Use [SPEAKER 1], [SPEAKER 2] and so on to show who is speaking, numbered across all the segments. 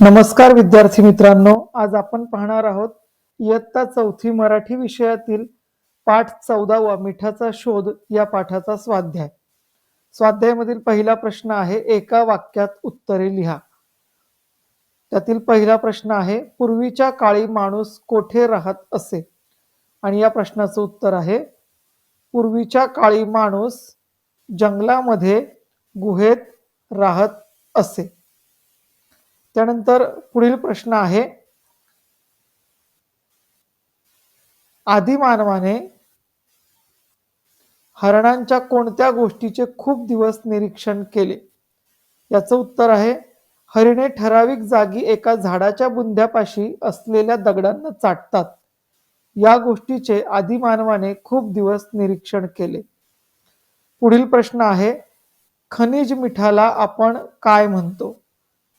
[SPEAKER 1] नमस्कार विद्यार्थी मित्रांनो आज आपण पाहणार आहोत इयत्ता चौथी मराठी विषयातील पाठ चौदावा मिठाचा शोध या पाठाचा स्वाध्याय. स्वाध्यायामधील पहिला प्रश्न आहे एका वाक्यात उत्तरे लिहा. त्यातील पहिला प्रश्न आहे पूर्वीच्या काळी माणूस कोठे राहत असे? आणि या प्रश्नाचं उत्तर आहे पूर्वीच्या काळी माणूस जंगलामध्ये गुहेत राहत असे. त्यानंतर पुढील प्रश्न आहे. आदिमानवाने हरणांच्या कोणत्या गोष्टीचे खूप दिवस निरीक्षण केले? याचं उत्तर आहे हरिणे ठराविक जागी एका झाडाच्या बुंध्यापाशी असलेल्या दगडांना चाटतात. या गोष्टीचे आदिमानवाने खूप दिवस निरीक्षण केले. पुढील प्रश्न आहे खनिज मिठाला आपण काय म्हणतो?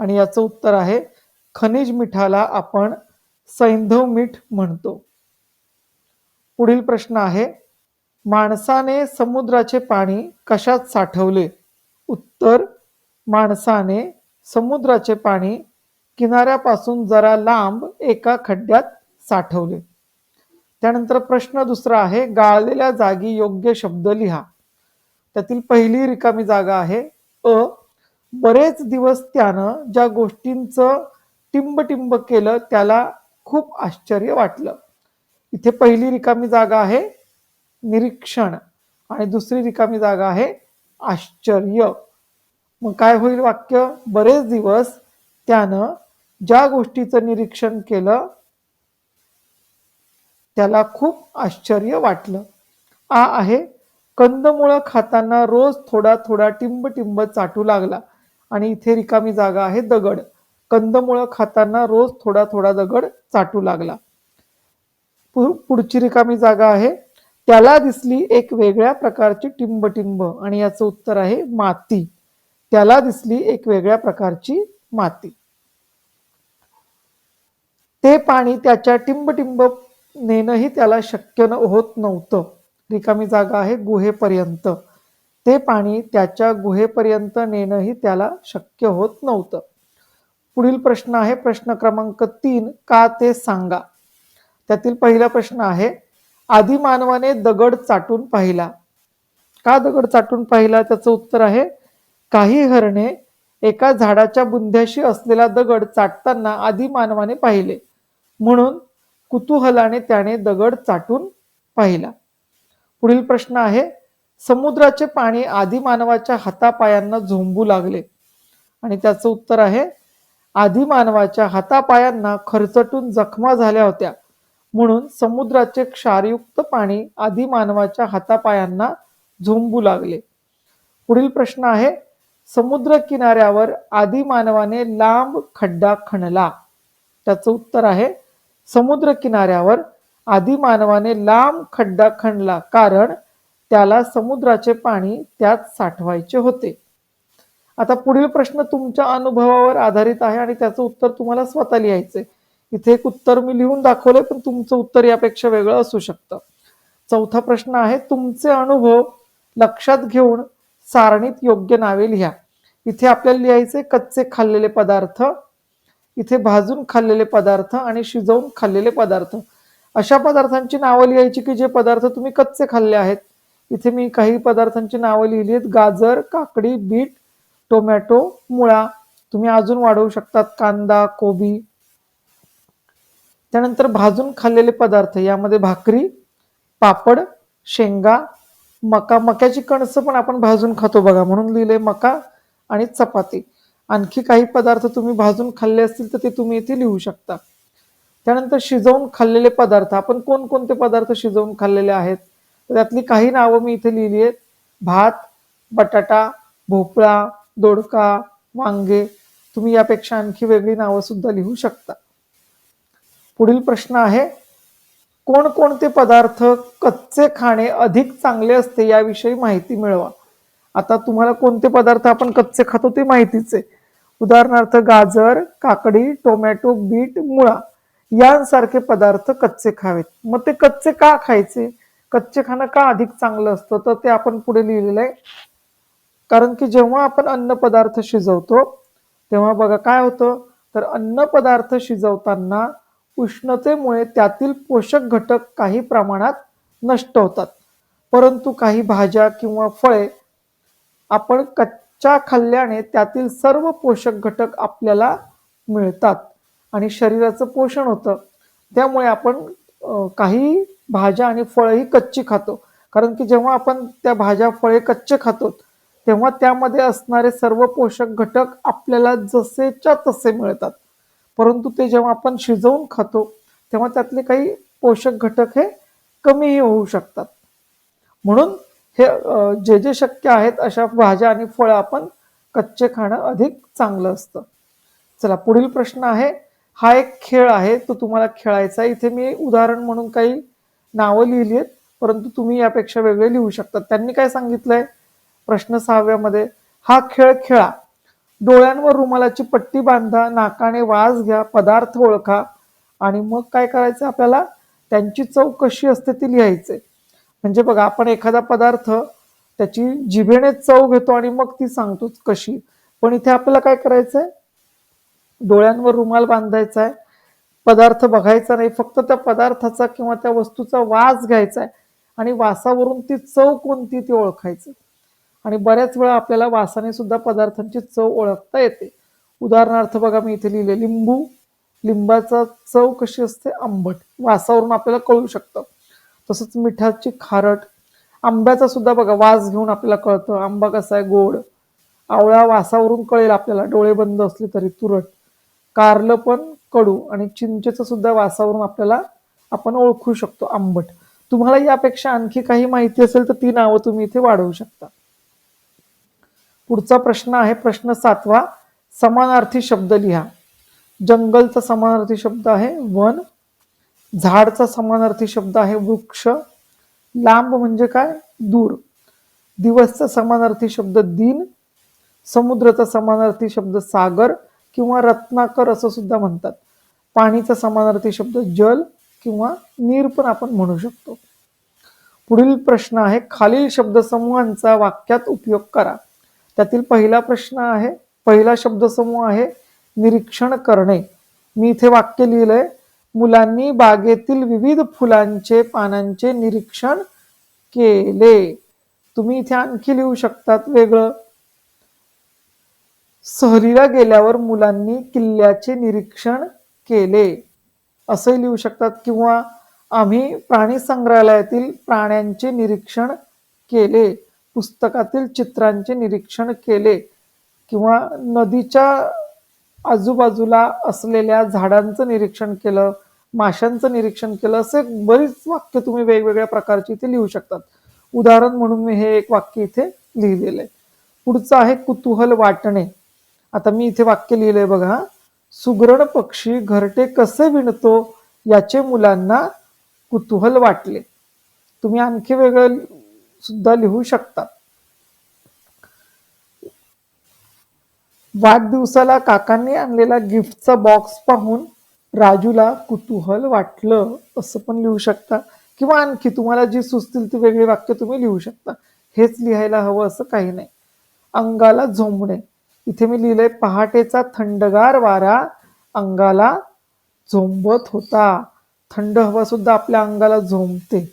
[SPEAKER 1] आणि याचं उत्तर आहे खनिज मिठाला आपण सैंधव मीठ म्हणतो. पुढील प्रश्न आहे माणसाने समुद्राचे पाणी कशात साठवले? उत्तर माणसाने समुद्राचे पाणी किनाऱ्यापासून जरा लांब एका खड्ड्यात साठवले. त्यानंतर प्रश्न दुसरा आहे गाळलेल्या जागी योग्य शब्द लिहा. त्यातील पहिली रिकामी जागा आहे अ बरेच दिवस त्यानं ज्या गोष्टींचं टिंबटिंब केलं त्याला खूप आश्चर्य वाटलं. इथे पहिली रिकामी जागा आहे निरीक्षण आणि दुसरी रिकामी जागा आहे आश्चर्य. मग काय होईल वाक्य? बरेच दिवस त्यानं ज्या गोष्टीचं निरीक्षण केलं त्याला खूप आश्चर्य वाटलं. आ आहे कंदमुळं खाताना रोज थोडा थोडा टिंब टिंब चाटू लागला. आणि इथे रिकामी जागा आहे दगड. कंदमुळं खाताना रोज थोडा थोडा दगड चाटू लागला. पु- पुढची रिकामी जागा आहे. त्याला दिसली एक वेगळ्या प्रकारची टिंबटिंब आणि याचं उत्तर आहे माती. त्याला दिसली एक वेगळ्या प्रकारची माती. ते पाणी त्याच्या टिंबटिंब नेणंही त्याला शक्य न होत नव्हतं. रिकामी जागा आहे गुहेपर्यंत. ते पाणी त्याच्या गुहेपर्यंत नेणंही त्याला शक्य होत नव्हतं. पुढील प्रश्न आहे प्रश्न क्रमांक तीन का ते सांगा? त्यातील पहिला प्रश्न आहे आदिमानवाने दगड चाटून पाहिला. का दगड चाटून पाहिला? त्याचं उत्तर आहे काही हरणे एका झाडाच्या बुंध्याशी असलेला दगड चाटताना आदिमानवाने पाहिले. म्हणून कुतूहलाने त्याने दगड चाटून पाहिला. पुढील प्रश्न आहे समुद्राचे पाणी आदिमानवाच्या हातापायांना झोंबू लागले. आणि त्याचं उत्तर आहे आदिमानवाच्या हातापायांना खरचटून जखमा झाल्या होत्या. म्हणून समुद्राचे क्षारयुक्त पाणी आदिमानवाच्या हातापायांना झोंबू लागले. पुढील प्रश्न आहे समुद्र किनाऱ्यावर आदिमानवाने लांब खड्डा खणला. त्याचं उत्तर आहे समुद्र किनाऱ्यावर आदिमानवाने लांब खड्डा खणला. कारण त्याला समुद्राचे पाणी त्यात साठवायचे होते. आता पुढील प्रश्न तुमच्या अनुभवावर आधारित आहे आणि त्याचं उत्तर तुम्हाला स्वतः लिहायचंय. इथे एक उत्तर मी लिहून दाखवलंय पण तुमचं उत्तर यापेक्षा वेगळं असू शकतं. चौथा प्रश्न आहे तुमचे अनुभव लक्षात घेऊन सारणीत योग्य नावे लिहा. इथे आपल्याला लिहायचे कच्चे खाल्लेले पदार्थ इथे भाजून खाल्लेले पदार्थ आणि शिजवून खाल्लेले पदार्थ. अशा पदार्थांची नावं लिहायची की जे पदार्थ तुम्ही कच्चे खाल्ले आहेत इथे मी काही पदार्थांची नावं लिहिली आहेत गाजर काकडी बीट टोमॅटो मुळा. तुम्ही अजून वाढवू शकतात. कांदा कोबी. त्यानंतर भाजून खाल्लेले पदार्थ यामध्ये भाकरी पापड शेंगा मका. मक्याची कणसं पण आपण भाजून खातो बघा. म्हणून लिहिले मका आणि चपाती. आणखी काही पदार्थ तुम्ही भाजून खाल्ले असतील तर ते तुम्ही इथे लिहू शकता. त्यानंतर शिजवून खाल्लेले पदार्थ. आपण कोणकोणते पदार्थ शिजवून खाल्लेले आहेत? तर त्यातली काही नावं मी इथे लिहिली आहेत. भात बटाटा भोपळा दोडका वांगे. तुम्ही यापेक्षा आणखी वेगळी नावं सुद्धा लिहू शकता. पुढील प्रश्न आहे कोणकोणते पदार्थ कच्चे खाणे अधिक चांगले असते याविषयी माहिती मिळवा. आता तुम्हाला कोणते पदार्थ आपण कच्चे खातो ते माहितीच आहे. उदाहरणार्थ गाजर काकडी टोमॅटो बीट मुळा यांसारखे पदार्थ कच्चे खावेत. मग ते कच्चे का खायचे? कच्चे खाणं का अधिक चांगलं असतं? तर ते आपण पुढे लिहिलेलं आहे. कारण की जेव्हा आपण अन्न पदार्थ शिजवतो तेव्हा बघा काय होतं? तर अन्न पदार्थ शिजवताना उष्णतेमुळे त्यातील पोषक घटक काही प्रमाणात नष्ट होतात. परंतु काही भाज्या किंवा फळे आपण कच्च्या खाल्ल्याने त्यातील सर्व पोषक घटक आपल्याला मिळतात आणि शरीराचं पोषण होतं. त्यामुळे आपण काही भाज्या आणि फळंही कच्ची खातो. कारण की जेव्हा आपण त्या भाज्या फळे कच्चे खातो तेव्हा त्यामध्ये असणारे सर्व पोषक घटक आपल्याला जसेच्या तसे मिळतात. परंतु ते जेव्हा आपण शिजवून खातो तेव्हा त्यातले काही पोषक घटक हे कमीही होऊ शकतात. म्हणून हे जे जे शक्य आहेत अशा भाज्या आणि फळं आपण कच्चे खाणं अधिक चांगलं असतं. चला पुढील प्रश्न आहे. हा एक खेळ आहे तो तुम्हाला खेळायचा आहे. इथे मी उदाहरण म्हणून काही नावं लिहिली आहेत परंतु तुम्ही यापेक्षा वेगळे लिहू शकता त्यांनी काय सांगितलंय? प्रश्न सहाव्यामध्ये हा खेळ खेळा. डोळ्यांवर रुमालाची पट्टी बांधा नाकाने वास घ्या पदार्थ ओळखा. आणि मग काय करायचं आपल्याला? त्यांची चव कशी असते ती लिहायचे. म्हणजे बघा आपण एखादा पदार्थ त्याची जिभेने चव घेतो आणि मग ती सांगतोच कशी. पण इथे आपल्याला काय करायचंय? डोळ्यांवर रुमाल बांधायचा आहे पदार्थ बघायचा नाही फक्त त्या पदार्थाचा किंवा त्या वस्तूचा वास घ्यायचा आहे आणि वासावरून ती चव कोणती ती ओळखायचं. आणि बऱ्याच वेळा आपल्याला वासाने सुद्धा पदार्थांची चव ओळखता येते. उदाहरणार्थ बघा मी इथे लिहिले लिंबू. लिंबाचा चव कशी असते? आंबट. वासावरून आपल्याला कळू शकतं. तसंच मिठाची खारट. आंब्याचा सुद्धा बघा वास घेऊन आपल्याला कळतं. आंबा कसा आहे? गोड. आवळा वासावरून कळेल आपल्याला. डोळे बंद असले तरी तुरट. कारलं पण कडू आणि चिंचेचं सुद्धा वासावरून आपल्याला आपण ओळखू शकतो आंबट. तुम्हाला यापेक्षा आणखी काही माहिती असेल तर ती नावं तुम्ही इथे वाढवू शकता. पुढचा प्रश्न आहे प्रश्न सातवा. समानार्थी शब्द लिहा. जंगलचा समानार्थी शब्द आहे वन. झाडचा समानार्थी शब्द आहे वृक्ष. लांब म्हणजे काय? दूर. दिवसचा समानार्थी शब्द दिन. समुद्राचा समानार्थी शब्द सागर. किंवा रत्नाकर असं सुद्धा म्हणतात. पाणीचा समानार्थी शब्द जल किंवा नीर पण आपण म्हणू शकतो. पुढील प्रश्न आहे खालील शब्दसमूहांचा वाक्यात उपयोग करा. त्यातील पहिला प्रश्न आहे पहिला शब्दसमूह आहे निरीक्षण करणे. मी इथे वाक्य लिहिलंय मुलांनी बागेतील विविध फुलांचे पानांचे निरीक्षण केले. तुम्ही इथे आणखी लिहू शकतात वेगळं. सहलीला गेल्यावर मुलांनी किल्ल्याचे निरीक्षण केले. असंही लिहू शकतात किंवा आम्ही प्राणी संग्रहालयातील प्राण्यांचे निरीक्षण केले पुस्तकातील चित्रांचे निरीक्षण केले किंवा नदीच्या आजूबाजूला असलेल्या झाडांचं निरीक्षण केलं माशांचं निरीक्षण केलं असे बरीच वाक्य तुम्ही वेगवेगळ्या प्रकारची इथे लिहू शकतात. उदाहरण म्हणून मी हे एक वाक्य इथे लिहिलेलं आहे. पुढचं आहे कुतूहल वाटणे. आता मी इथे वाक्य लिहिलंय बघा सुगरण पक्षी घरटे कसे विणतो याचे मुलांना कुतूहल वाटले. तुम्ही आणखी वेगळं सुद्धा लिहू शकता. वाढदिवसाला काकांनी आणलेला गिफ्टचा बॉक्स पाहून राजूला कुतूहल वाटलं असं पण लिहू शकता. किंवा आणखी तुम्हाला जी सुचतील ती वेगळी वाक्य तुम्ही लिहू शकता. हेच लिहायला हवं असं काही नाही. अंगाला झोंबणे. इथे मी लिहिलंय पहाटेचा थंडगार वारा अंगाला झोंबत होता. थंड हवा सुद्धा आपल्या अंगाला झोंबते.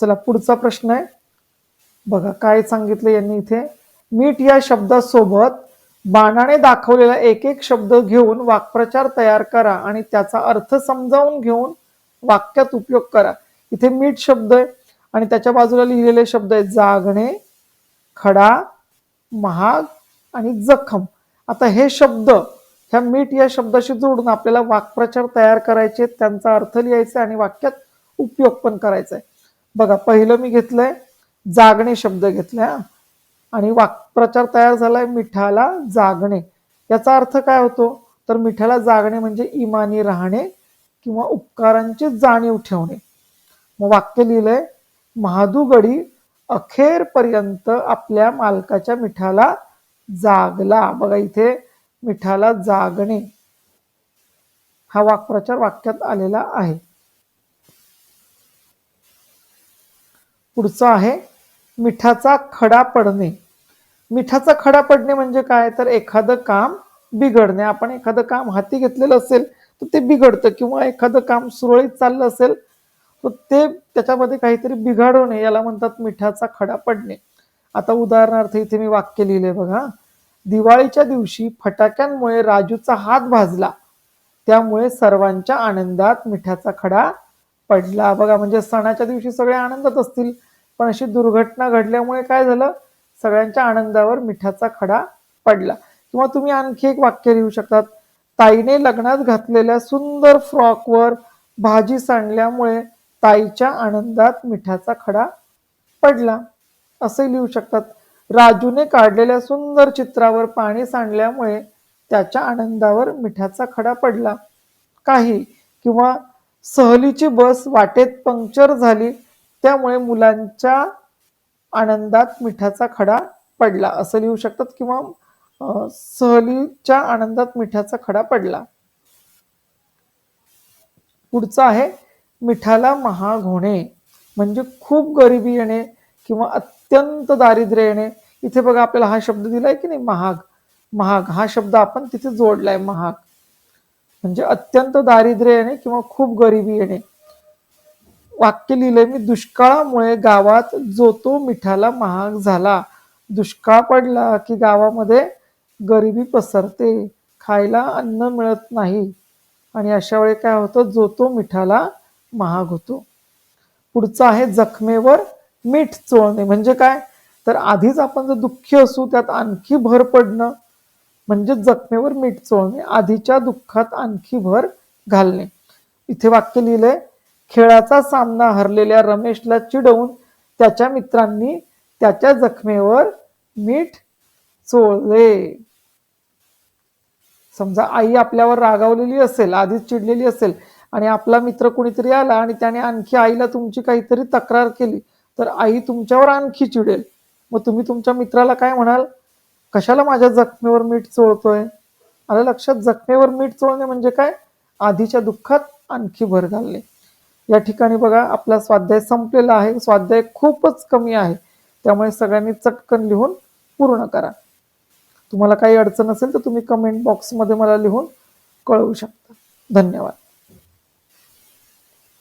[SPEAKER 1] चला पुढचा प्रश्न आहे. बघा काय सांगितलं यांनी इथे? मीठ या शब्दासोबत बाणाने दाखवलेला एक एक शब्द घेऊन वाक्प्रचार तयार करा आणि त्याचा अर्थ समजावून घेऊन वाक्यात उपयोग करा. इथे मीठ शब्द आहे आणि त्याच्या बाजूला लिहिलेले शब्द आहेत जागणे खडा महाग आणि जखम. आता हे शब्द ह्या मीठ या शब्दाशी जोडून आपल्याला वाक्प्रचार तयार करायचे त्यांचा अर्थ लिहायचा आणि वाक्यात उपयोग पण करायचा आहे. बघा पहिलं मी घेतलंय जागणे शब्द घेतलाय आणि वाक्प्रचार तयार झालाय मिठाला जागणे. याचा अर्थ काय होतो? तर मिठाला जागणे म्हणजे इमानी राहणे किंवा उपकारांची जाणीव ठेवणे. मग वाक्य लिहिलंय महादुगडी अखेरपर्यंत आपल्या मालकाच्या मिठाला जागला. बघा इथे मिठाला जागणे. हा वाक्प्रचार वाक्यात आलेला आहे. पुढचं आहे मिठाचा खडा पडणे. मिठाचा खडा पडणे म्हणजे काय? तर एखादं काम बिघडणे. आपण एखादं काम हाती घेतलेलं असेल तर ते बिघडतं. किंवा एखादं काम सुरळीत चाललं असेल तर ते त्याच्यामध्ये काहीतरी बिघाड होणे याला म्हणतात मिठाचा खडा पडणे. आता उदाहरणार्थ इथे मी वाक्य लिहिले बघा. दिवाळीच्या दिवशी फटाक्यांमुळे राजूचा हात भाजला. त्यामुळे सर्वांच्या आनंदात मिठाचा खडा पडला. बघा म्हणजे सणाच्या दिवशी सगळे आनंदात असतील पण अशी दुर्घटना घडल्यामुळे काय झालं? सगळ्यांच्या आनंदावर मिठाचा खडा पडला. किंवा तुम्ही आणखी एक वाक्य लिहू शकतात. ताईने लग्नात घातलेल्या सुंदर फ्रॉकवर भाजी सांडल्यामुळे ताईच्या आनंदात मिठाचा खडा पडला. असे लिहू शकतात. राजूने काढलेल्या सुंदर चित्रावर पाणी सांडल्यामुळे त्याच्या आनंदावर मिठाचा खडा पडला. काही किंवा सहलीची बस वाटेत पंक्चर झाली त्यामुळे मुलांच्या आनंदात मिठाचा खडा पडला. असं लिहू शकतात किंवा सहलीच्या आनंदात मिठाचा खडा पडला. पुढचं आहे मिठाला महाग होणे म्हणजे खूप गरिबी येणे. किंवा अत्यंत दारिद्र्य येणे. इथे बघा आपल्याला हा शब्द दिलाय की नाही महाग. महाग. हा शब्द आपण तिथे जोडलाय महाग. म्हणजे अत्यंत दारिद्र्य येणे किंवा खूप गरिबी येणे. वाक्य लिहिलंय मी दुष्काळामुळे गावात जो तो मिठाला महाग झाला. दुष्काळ पडला की गावामध्ये गरिबी पसरते. खायला अन्न मिळत नाही. आणि अशा वेळी काय होतं? जो तो मिठाला महाग होतो. पुढचं आहे जखमेवर मीठ चोळणे. म्हणजे काय? तर आधीच आपण जर दुःखी असू त्यात आणखी भर पडणं. म्हणजे जखमेवर मीठ चोळणे आधीच्या दुःखात आणखी भर घालणे. इथे वाक्य लिहिलंय खेळाचा सामना हरलेल्या रमेशला चिडवून त्याच्या मित्रांनी त्याच्या जखमेवर मीठ चोळले. समजा आई आपल्यावर रागावलेली असेल आधीच चिडलेली असेल आणि आपला मित्र कुणीतरी आला आणि त्याने आणखी आईला तुमची काहीतरी तक्रार केली. तर आई तुमच्यावर आणखी चिडेल. मग तुम्ही तुमच्या मित्राला काय म्हणाल? कशाला माझ्या जखमेवर मीठ चोळतोय? आलं लक्षात जखमेवर मीठ चोळणे म्हणजे काय? आधीच्या दुःखात आणखी भर घालणे. या ठिकाणी बघा आपला स्वाध्याय संपलेला आहे. स्वाध्याय खूपच कमी आहे. त्यामुळे सगळ्यांनी चटकन लिहून पूर्ण करा. तुम्हाला काही अडचण असेल तर तुम्ही कमेंट बॉक्समध्ये मला लिहून कळवू शकता. धन्यवाद.